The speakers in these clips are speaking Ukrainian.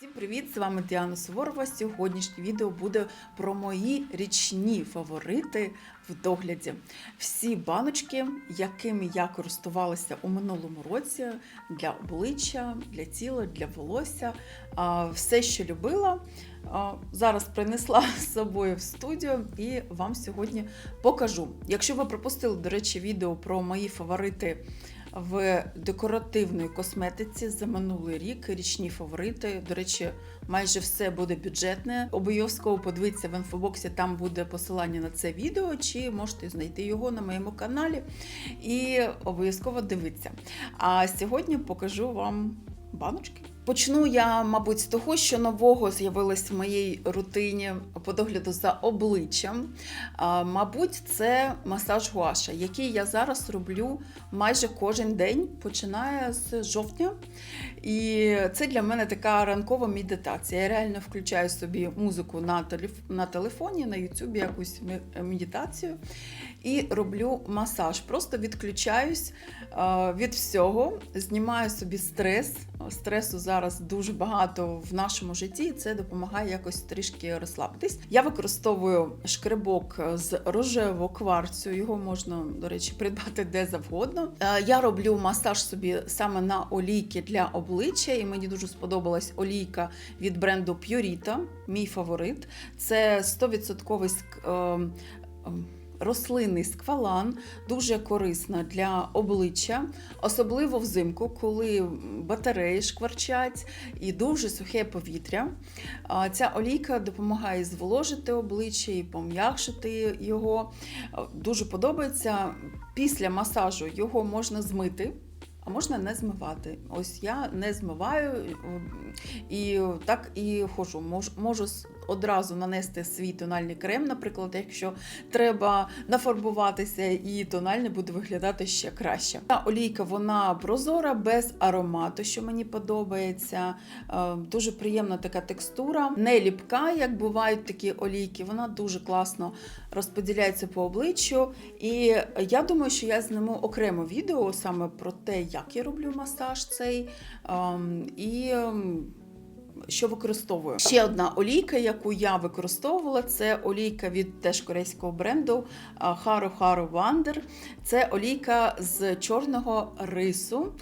Всім привіт! З вами Діана Суворова. Сьогоднішнє відео буде про мої річні фаворити в догляді. Всі баночки, якими я користувалася у минулому році для обличчя, для тіла, для волосся. Все, що любила, зараз принесла з собою в студію і вам сьогодні покажу. Якщо ви пропустили, до речі, відео про мої фаворити в декоративної косметиці за минулий рік. Річні фаворити. До речі, майже все буде бюджетне. Обов'язково подивіться в інфобоксі, там буде посилання на це відео, чи можете знайти його на моєму каналі. І обов'язково дивіться. А сьогодні покажу вам баночки. Почну я, мабуть, з того, що нового з'явилось в моїй рутині по догляду за обличчям. Мабуть, це масаж гуаша, який я зараз роблю майже кожен день, починає з жовтня. І це для мене така ранкова медитація. Я реально включаю собі музику на, телефоні, на Ютубі якусь медитацію і роблю масаж. Просто відключаюсь е, від всього, знімаю собі стрес. Стресу зараз дуже багато в нашому житті, і це допомагає якось трішки розслабитись. Я використовую шкребок з рожевого кварцю. Його можна, до речі, придбати де завгодно. Е, Я роблю масаж собі саме на олійки для обличчя, і мені дуже сподобалась олійка від бренду Purita, мій фаворит. Це 100% ск- ем, ем, рослинний сквалан, дуже корисна для обличчя, особливо взимку, коли батареї шкварчать і дуже сухе повітря. Ця олійка допомагає зволожити обличчя і пом'якшити його. Дуже подобається. Після масажу його можна змити. А можна не змивати. Ось я не змиваю і так і ходжу. Мож- Можу одразу нанести свій тональний крем, наприклад, якщо треба нафарбуватися, і тональний буде виглядати ще краще. Та олійка вона прозора, без аромату, що мені подобається. Е, Дуже приємна така текстура, не ліпка, як бувають такі олійки. Вона дуже класно розподіляється по обличчю. І я думаю, що я зніму окремо відео саме про те, як я роблю масаж цей. ем, І ем, що використовую. Ще одна олійка, яку я використовувала, це олійка від теж корейського бренду Haru Haru Wonder. Це олійка з чорного рису.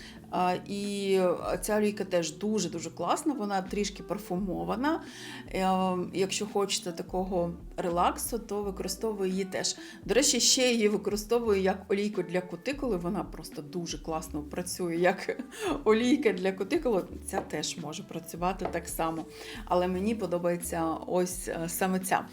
І ця олійка теж дуже-дуже класна, вона трішки парфумована. Е, Якщо хочете такого релаксу, то використовую її теж. До речі, ще її використовую як олійку для кутикули. Вона просто дуже класно працює як олійка для кутикули. Ця теж може працювати так само. Але мені подобається ось е, саме ця.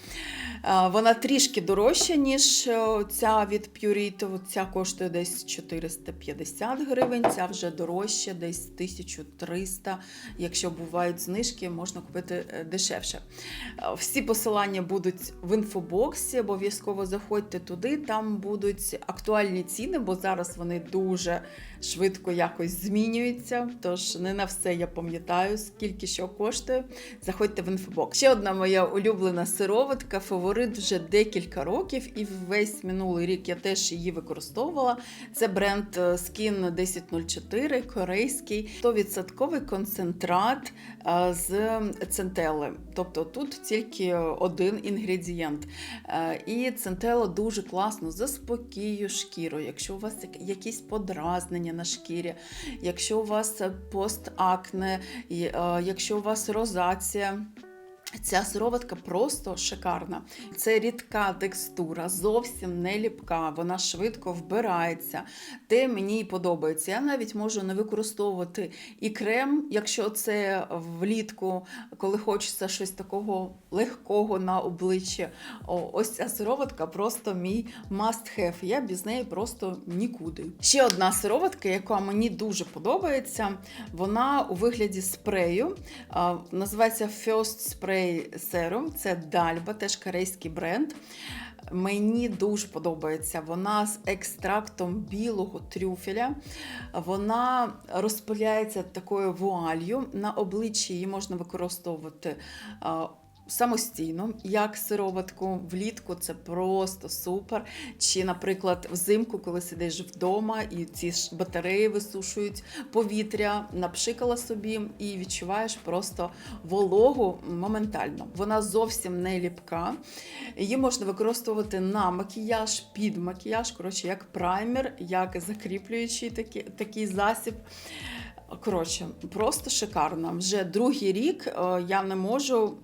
Е, Вона трішки дорожча, ніж е, ця від Purito. Ця коштує десь 450 гривень, ця вже дорожча, десь 1300. Якщо бувають знижки, можна купити е, дешевше. Всі посилання будуть в інфобоксі. Обов'язково заходьте туди. Там будуть актуальні ціни, бо зараз вони дуже швидко якось змінюються. Тож не на все я пам'ятаю, скільки що коштує. Заходьте в інфобокс. Ще одна моя улюблена сироватка, фаворит вже декілька років, і весь минулий рік я теж її використовувала. Це бренд е, Skin 1004, корейський, 100% концентрат е, з центели. Тобто тут тільки один інгредієнт. Е, І центела дуже класно заспокоює шкіру. Якщо у вас якісь подразнення на шкірі, якщо у вас постакне, якщо у вас розація. Ця сироватка просто шикарна. Це рідка текстура, зовсім не ліпка, вона швидко вбирається. Те мені подобається. Я навіть можу не використовувати і крем, якщо це влітку, коли хочеться щось такого легкого на обличчі. Ось ця сироватка просто мій must have. Я без неї просто нікуди. Ще одна сироватка, яка мені дуже подобається, вона у вигляді спрею. Називається First Spray Serum. Це Дальба, теж корейський бренд. Мені дуже подобається. Вона з екстрактом білого трюфеля. Вона розпиляється такою вуалью. На обличчі її можна використовувати а, самостійно, як сироватку. Влітку це просто супер. Чи, наприклад, взимку, коли сидиш вдома і ці ж батареї висушують повітря, напшикала собі і відчуваєш просто вологу моментально. Вона зовсім не ліпка. Її можна використовувати на макіяж, під макіяж, коротше, як праймер, як закріплюючий такий, такий засіб. Коротше, просто шикарно. Вже другий рік е, я не можу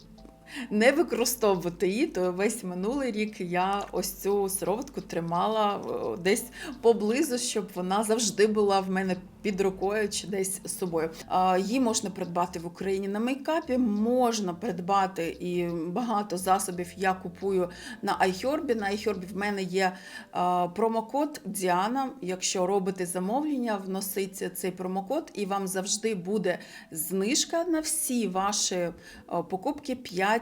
не використовувати її, то весь минулий рік я ось цю сироватку тримала е, десь поблизу, щоб вона завжди була в мене під рукою чи десь з собою. Її можна придбати в Україні на мейкапі, можна придбати і багато засобів я купую на iHerb. На iHerb в мене є промокод Діана. Якщо робите замовлення, вноситься цей промокод, і вам завжди буде знижка на всі ваші покупки 5%.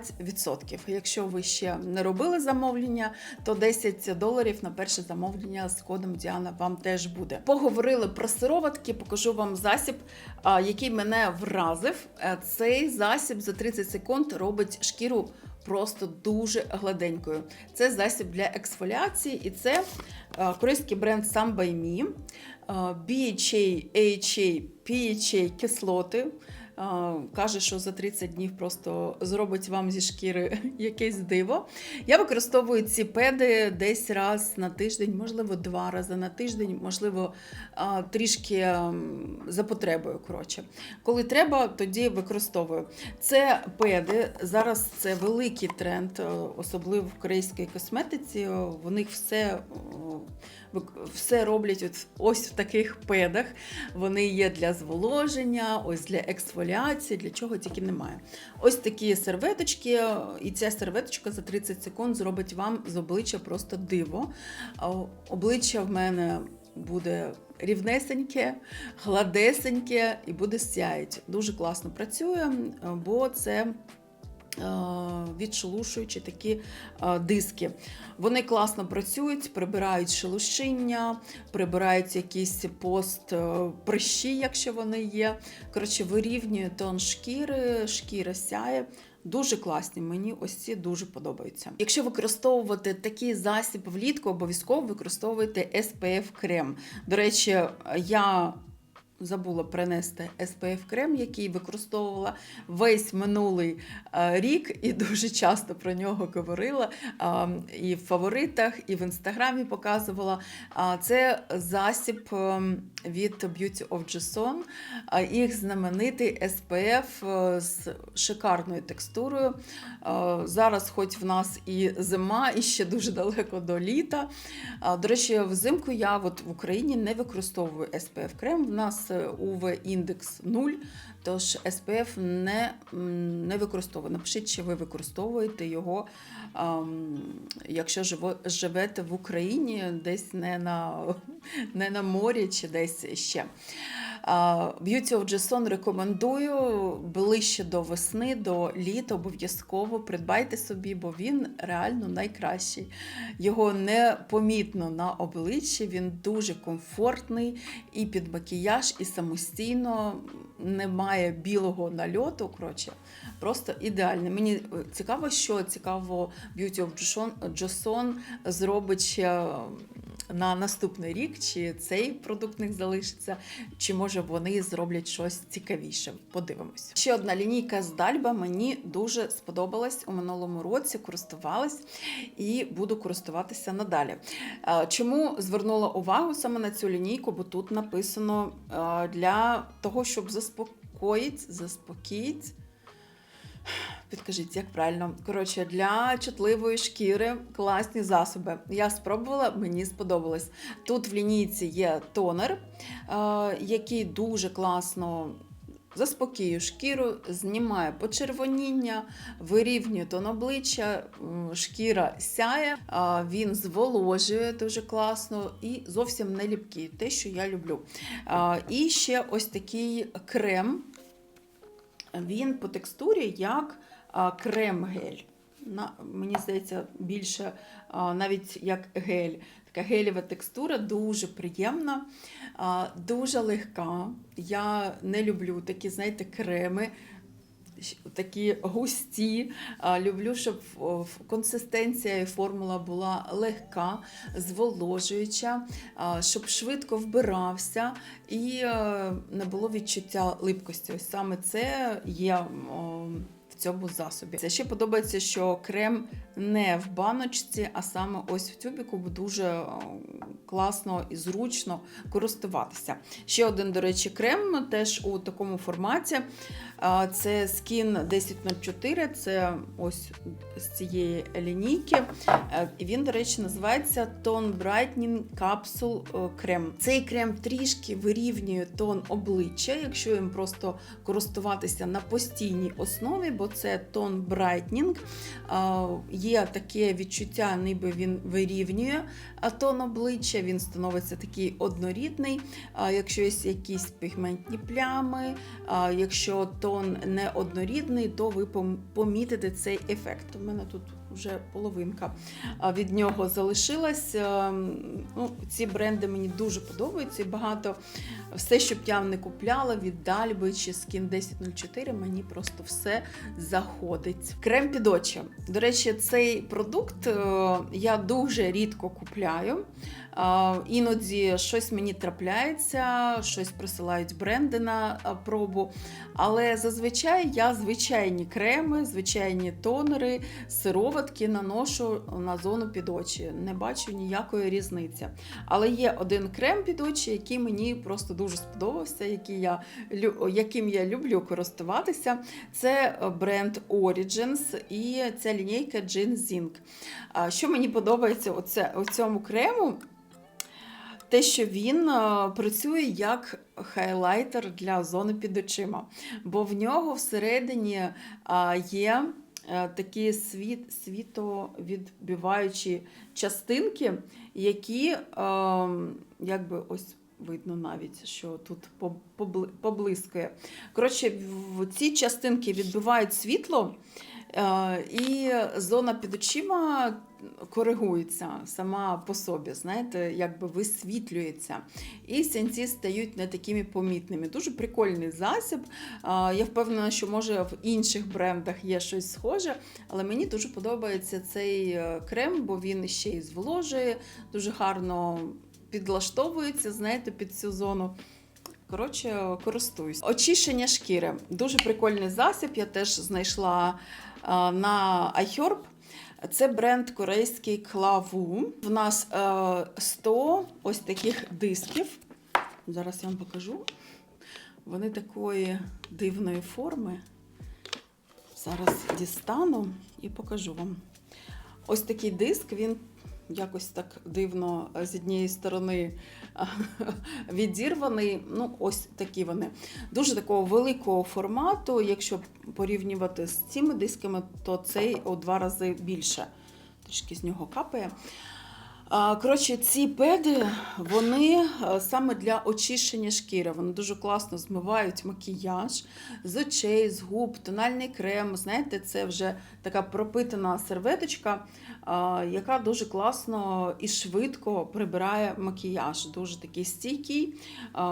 Якщо ви ще не робили замовлення, то 10 доларів на перше замовлення з кодом Діана вам теж буде. Поговорили про сироватки, покажу вам засіб, який мене вразив. Е, Цей засіб за 30 секунд робить шкіру. Просто дуже гладенькою. Це засіб для ексфоліації, і це е, корейський бренд by Me, е, BHA, AHA, PHA кислоти. Е, Каже, що за 30 днів просто зробить вам зі шкіри якесь диво. Я використовую ці педи десь раз на тиждень, можливо, два рази на тиждень, можливо, трішки ем, за потребою. Коротше. Коли треба, тоді використовую. Це педи. Зараз це великий тренд, е, особливо в корейській косметиці. В них все. Все роблять ось в таких педах. Вони є для зволоження, ось для ексфоліації, для чого тільки немає. Ось такі серветочки, і ця серветочка за 30 секунд зробить вам з обличчя просто диво. Обличчя в мене буде рівнесеньке, гладесеньке і буде сяють. Дуже класно працює, бо це. Е, Відшелушуючі такі е, диски. Вони класно працюють, прибирають шелушиння, прибирають якісь пост е, прищі, якщо вони є. Коротше, вирівнює тон шкіри, шкіра сяє. Дуже класні, мені ось ці дуже подобаються. Якщо використовувати такий засіб влітку, обов'язково використовуйте SPF крем. До речі, я забула принести SPF крем, який використовувала весь минулий е, рік, і дуже часто про нього говорила. е, І в фаворитах, і в інстаграмі показувала. Це засіб е, від Beauty of Jason. Їх знаменитий SPF з шикарною текстурою. Зараз, хоч в нас і зима, і ще дуже далеко до літа. До речі, взимку я от в Україні не використовую SPF крем. В нас UV індекс 0, тож СПФ не, не використовує. Напишіть, чи ви використовуєте його, якщо живете в Україні, десь не на, не на морі чи десь ще. Beauty of Jason рекомендую ближче до весни, до літа обов'язково придбайте собі, бо він реально найкращий. Його не помітно на обличчі, він дуже комфортний і під макіяж, і самостійно немає білого нальоту. Коротше, просто ідеальний. Мені е, цікаво, що цікаво Beauty of Jason зробить на наступний рік, чи цей продукт них залишиться, чи може вони зроблять щось цікавіше. Подивимось. Ще одна лінійка з Дальба мені дуже сподобалась у минулому році, користувалась і буду користуватися надалі. Чому звернула увагу саме на цю лінійку? Бо тут написано для того, щоб заспокоїти, заспокоїти. Підкажіть, як правильно. Коротше, для чутливої шкіри класні засоби. Я спробувала, мені сподобалось. Тут в лінійці є тонер, е, який дуже класно заспокоює шкіру, знімає почервоніння, вирівнює тон обличчя, шкіра сяє, він зволожує дуже класно і зовсім не ліпкий, те, що я люблю. І ще ось такий крем. Він по текстурі як крем-гель. Мені здається, більше навіть як гель. Така гелєва текстура, дуже приємна, дуже легка. Я не люблю такі, знаєте, креми. такі густі. Люблю, щоб консистенція і формула була легка, зволожуюча, щоб швидко вбирався і е, не було відчуття липкості. Ось саме це є. Цьому засобі. Це ще подобається, що крем не в баночці, а саме ось в тюбіку, бо дуже е, класно і зручно користуватися. Ще один, до речі, крем теж у такому форматі. Це Skin 1004, це ось з цієї лінійки. Е, І він, до речі, називається Tone Brightening Capsule е, крем. Цей крем трішки вирівнює тон обличчя, якщо їм просто користуватися на постійній основі, бо це тон брайтнінг. Є таке відчуття, ніби він вирівнює тон обличчя, він становиться такий однорідний. Якщо є якісь пігментні плями, якщо тон не однорідний, то ви помітите цей ефект. У мене тут вже половинка від нього залишилась. Ем, Ну, ці бренди мені дуже подобаються і багато. Все, що б я не купляла від Дальби чи Skin 1004, мені просто все заходить. Крем під очі. До речі, цей продукт е, я дуже рідко купляю. Іноді щось мені трапляється, щось присилають бренди на пробу. Але зазвичай я звичайні креми, звичайні тонери, сироватки наношу на зону під очі. Не бачу ніякої різниці. Але є один крем під очі, який мені просто дуже сподобався, який я, яким я люблю користуватися. Це бренд Origins і ця лінійка Gin Zinc. Що мені подобається у цьому крему? Те, що він е, працює як хайлайтер для зони під очима, бо в нього всередині є е, такі світ, світовідбиваючі частинки, які е, якби ось. Видно навіть, що тут поблискує. Коротше, ці частинки відбивають світло, е, і зона під очима коригується сама по собі, знаєте, якби висвітлюється. І сінці стають не такими помітними. Дуже прикольний засіб. Я впевнена, що може в інших брендах є щось схоже, але мені дуже подобається цей е, крем, бо він ще й зволожує, дуже гарно підлаштовується, знаєте, під цю зону. Коротше, користуюсь. Очищення шкіри. Дуже прикольний засіб. Я теж знайшла на iHerb. Це бренд корейський Клаву. В нас е, 100 ось таких дисків. Зараз я вам покажу. Вони такої дивної форми. Зараз дістану і покажу вам. Ось такий диск, він якось так дивно з однієї сторони відірваний. Ну, ось такі вони. Дуже такого великого формату. Якщо порівнювати з цими дисками, то цей у два рази більше. Трішки з нього капає. Коротше, ці педи вони саме для очищення шкіри. Вони дуже класно змивають макіяж з очей, з губ, тональний крем. Знаєте, це вже така пропитана серветочка, яка дуже класно і швидко прибирає макіяж. Дуже такий стійкий.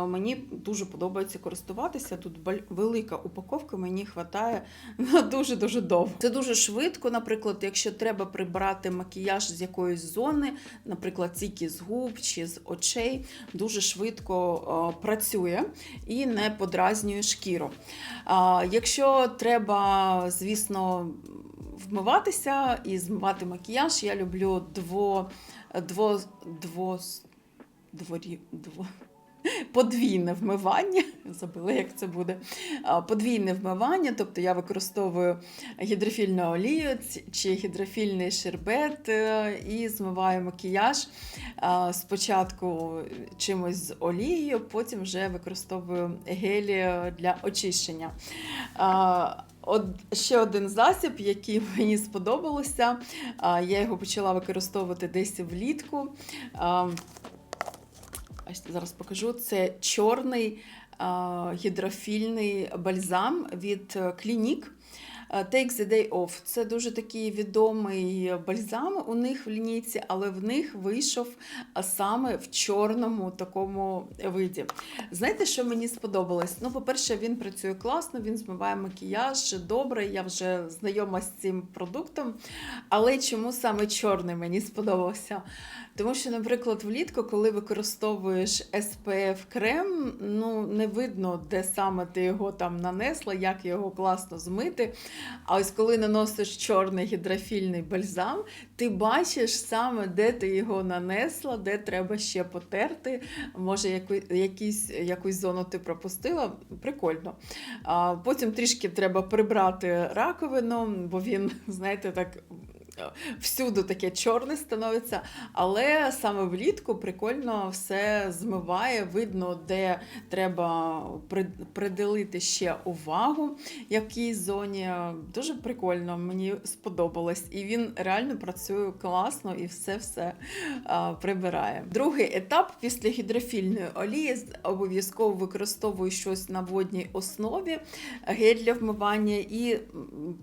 Мені дуже подобається користуватися. Тут велика упаковка, мені вистачає дуже-дуже довго. Це дуже швидко, наприклад, якщо треба прибрати макіяж з якоїсь зони, наприклад, тільки з губ чи з очей, дуже швидко е, працює і не подразнює шкіру. Якщо треба, звісно, вмиватися і змивати макіяж, я люблю дво, дво, дво, дворі, дво, подвійне вмивання. Забула, як це буде. Подвійне вмивання, тобто я використовую гідрофільну олію чи гідрофільний шербет е, і змиваю макіяж спочатку чимось з олією, потім вже використовую гелі для очищення. От ще один засіб, який мені сподобалося. Я його почала використовувати десь влітку. Зараз покажу. Це чорний гідрофільний бальзам від Клінік. Е, Take the Day Off. Це дуже такий відомий бальзам у них в лінійці, але в них вийшов саме в чорному такому виді. Знаєте, що мені сподобалось? Ну, по-перше, він працює класно, він змиває макіяж добре. Я вже знайома з цим продуктом. Але чому саме чорний мені сподобався? Тому що, наприклад, влітку, коли використовуєш SPF крем, ну не видно, де саме ти його там нанесла, як його класно змити. А ось коли наносиш чорний гідрофільний бальзам, ти бачиш саме, де ти його нанесла, де треба ще потерти. Може, яку, якісь, якусь зону ти пропустила. Прикольно. А потім трішки треба прибрати раковину, бо він, знаєте, так. Всюди таке чорне становиться, але саме влітку прикольно все змиває. Видно, де треба приділити ще увагу, якій зоні. Дуже прикольно, мені сподобалось. І він реально працює класно і все-все прибирає. Другий етап після гідрофільної олії обов'язково використовую щось на водній основі, гель для вмивання і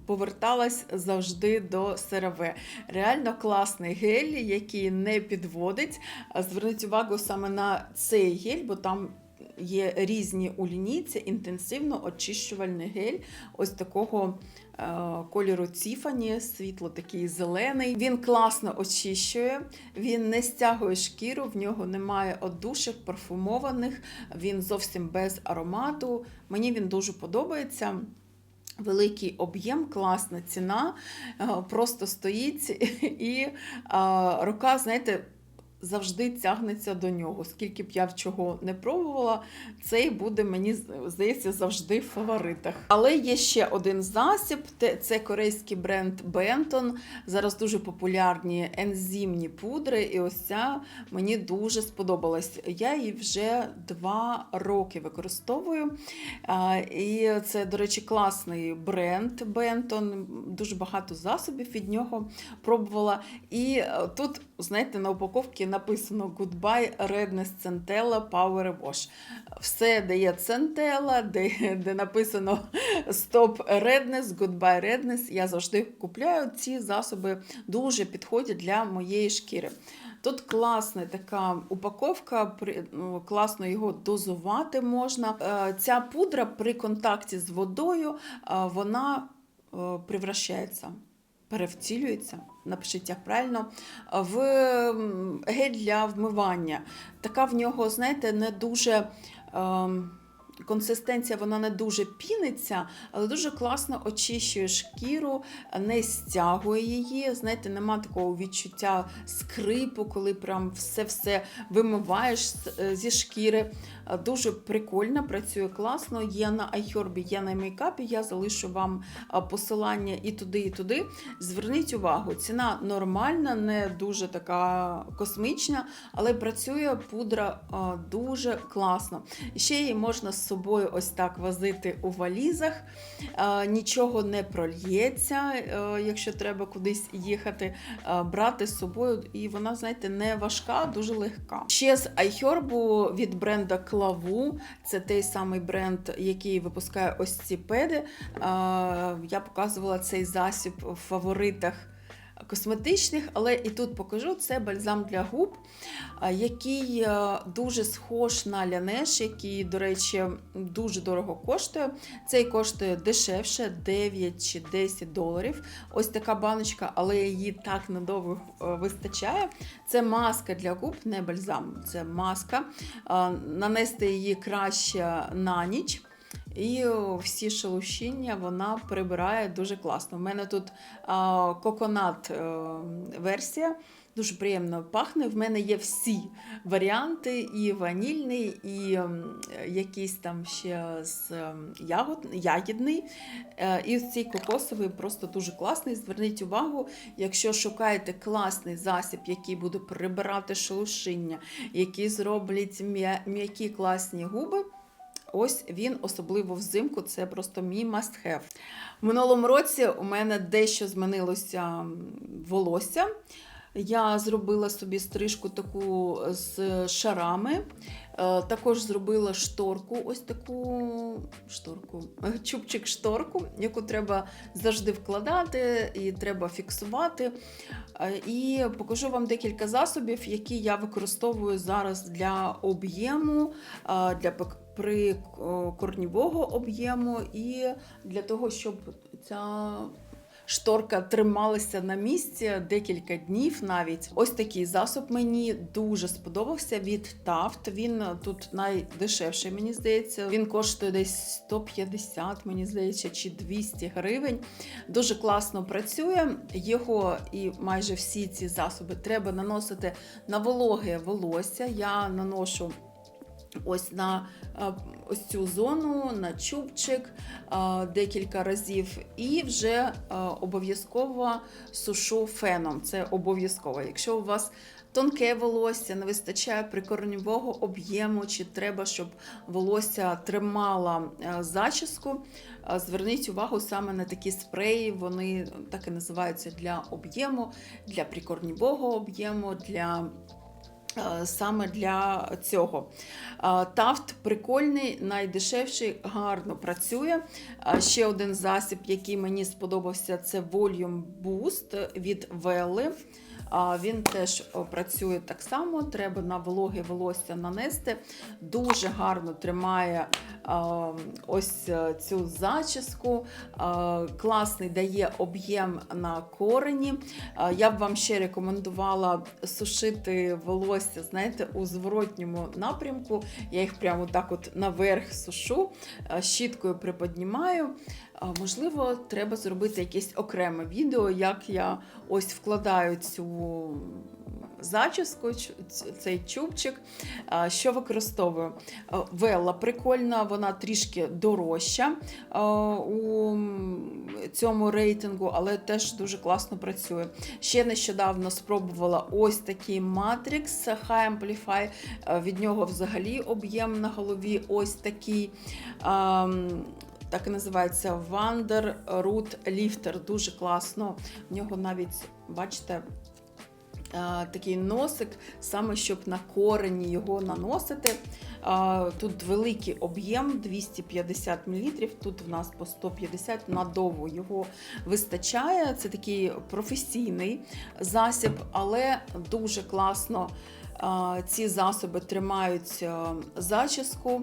поверталась завжди до CeraVe. Реально класний гель, який не підводить. Зверніть увагу саме на цей гель, бо там. Є різні у лінійці інтенсивно очищувальний гель ось такого е, кольору Тіфані, світло такий зелений. Він класно очищує, він не стягує шкіру, в нього немає одушок парфумованих, він зовсім без аромату. Мені він дуже подобається. Великий об'єм, класна ціна, е, просто стоїть. І рука, знаєте, завжди тягнеться до нього. Скільки б я в чого не пробувала, цей буде, мені здається, завжди в фаворитах. Але є ще один засіб: це корейський бренд Benton. Зараз дуже популярні ензимні пудри, і ось ця мені дуже сподобалась. Я її вже два роки використовую. І це, до речі, класний бренд Benton. Дуже багато засобів від нього пробувала. І е, тут, знаєте, на упаковці написано Goodbye Redness Centella Power Wash. Все, де є Centella, де, де написано Stop Redness, Goodbye Redness. Я завжди купляю ці засоби, дуже підходять для моєї шкіри. Тут класна така упаковка, ну, класно його дозувати можна. Е, Ця пудра при контакті з водою е, вона е, превращається, перевтілюється. Напишіть як правильно, в гель для вмивання. Така в нього, знаєте, не дуже. ем, Консистенція вона не дуже піниться, але дуже класно очищує шкіру, не стягує її. Знаєте, нема такого відчуття скрипу, коли прям все-все вимиваєш е, зі шкіри. Е, Дуже прикольно, працює класно. Є на iHerb, є на мейкапі. Я залишу вам е, посилання і туди, і туди. Зверніть увагу, ціна нормальна, не дуже така космічна, але працює пудра дуже класно. Ще її можна собою ось так возити у валізах. Е, Нічого не прольється, е, якщо треба кудись їхати, е, брати з собою. І вона, знаєте, не важка, дуже легка. Ще з iHerb від бренда Клаву. Це той самий бренд, який випускає ось ці педи. Я показувала цей засіб в фаворитах косметичних, але і тут покажу це бальзам для губ, який е, дуже схож на лянеш, який, до речі, дуже дорого коштує. Цей коштує дешевше 9 чи 10 доларів. Ось така баночка, але її так надовго е, вистачає. Це маска для губ, не бальзам, це маска. Нанести її краще на ніч. І всі шелушіння вона прибирає дуже класно. У мене тут а, коконат е, версія. Дуже приємно пахне. В мене є всі варіанти: і ванільний, і якийсь там ще з ягод, ягідний. Е, І цей кокосовий просто дуже класний. Зверніть увагу, якщо шукаєте класний засіб, який буде прибирати шелушиння, який зроблять м'які класні губи. Ось він, особливо взимку, це просто мій must have. В минулому році у мене дещо змінилося волосся. Я зробила собі стрижку таку з шарами. Е, Також зробила шторку, ось таку шторку, чубчик-шторку, яку треба завжди вкладати і треба фіксувати. Е, І покажу вам декілька засобів, які я використовую зараз для об'єму, е, для при корнівого об'єму і для того, щоб ця шторка трималася на місці декілька днів навіть. Ось такий засоб мені дуже сподобався від Taft. Він тут найдешевший, мені здається. Він коштує десь 150, мені здається, чи 200 гривень. Дуже класно працює. Його і майже всі ці засоби треба наносити на вологе волосся. Я наношу. Ось на е, ось цю зону, на чубчик е, декілька разів, і вже е, обов'язково сушу феном. Це обов'язково. Якщо у вас тонке волосся, не вистачає прикорневого об'єму, чи треба, щоб волосся тримало е, зачіску, зверніть увагу саме на такі спреї. Вони так і називаються для об'єму, для прикорневого об'єму. для Саме для цього. Е, Тафт прикольний, найдешевший, гарно працює. Е, Ще один засіб, який мені сподобався, це Volume Boost від Велли. Він теж працює так само, треба на вологе волосся нанести. Дуже гарно тримає ось е, цю зачіску, класний дає об'єм на корені. Я б вам ще рекомендувала сушити волосся, знаєте, у зворотньому напрямку. Я їх прямо так от наверх сушу, щіткою приподнімаю. Можливо, треба зробити якесь окреме відео, як я ось вкладаю цю зачіску, цей чубчик. Що використовую? Велла прикольна, вона трішки дорожча у цьому рейтингу, але теж дуже класно працює. Ще нещодавно спробувала ось такий Matrix High Amplify. Від нього взагалі об'єм на голові ось такий. Так і називається Wander Root Lifter. Дуже класно. В нього навіть, бачите, е, такий носик, саме щоб на корені його наносити. Е, Тут великий об'єм 250 мл, тут в нас по 150 надовго його вистачає. Це такий професійний засіб, але дуже класно е, ці засоби тримають зачіску.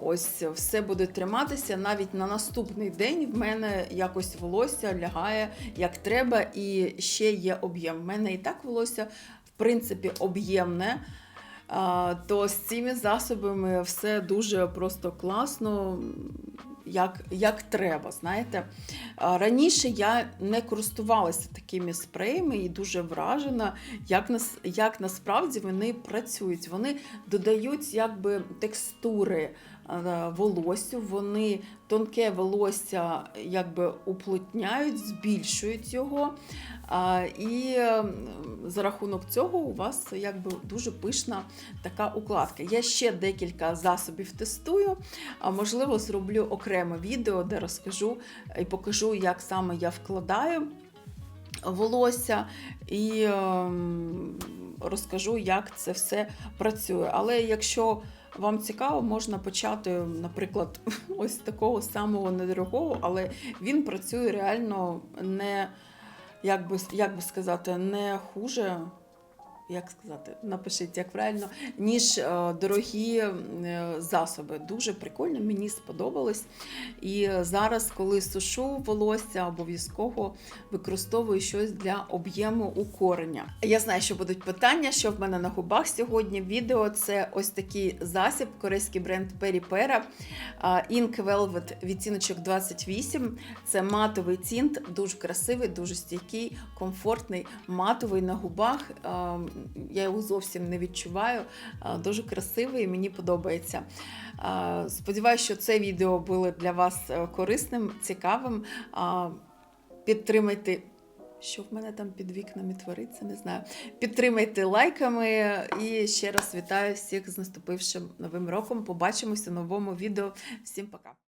Ось все буде триматися. Навіть на наступний день в мене якось волосся лягає як треба, і ще є об'єм. В мене і так волосся, в принципі, об'ємне. То з цими засобами все дуже просто класно, як, як треба. знаєте. Раніше я не користувалася такими спреями і дуже вражена, як, нас, як насправді вони працюють. Вони додають якби текстури волоссю, вони тонке волосся якби уплотняють, збільшують його. І е, за рахунок цього у вас якби дуже пишна така укладка. Я ще декілька засобів тестую, а можливо, зроблю окреме відео, де розкажу і покажу, як саме я вкладаю волосся і розкажу, як це все працює. Але якщо вам цікаво, можна почати, наприклад, ось такого самого недорогого, але він працює реально не, як би, як би сказати, не хуже. Як сказати, напишіть, як правильно, ніж е, дорогі е, засоби. Дуже прикольно, мені сподобалось. І зараз, коли сушу волосся, обов'язково використовую щось для об'єму укорення. Я знаю, що будуть питання, що в мене на губах сьогодні. Відео це ось такий засіб, корейський бренд Peri Pera. Ink Velvet відтіночок 28. Це матовий тінт, дуже красивий, дуже стійкий, комфортний, матовий на губах. Я його зовсім не відчуваю. Дуже красивий, і мені подобається. Сподіваюся, що це відео було для вас е, корисним, цікавим. Підтримайте. Що в мене там під вікнами твориться, не знаю. Підтримайте лайками і ще раз вітаю всіх з наступившим новим роком. Побачимося в новому відео. Всім пока!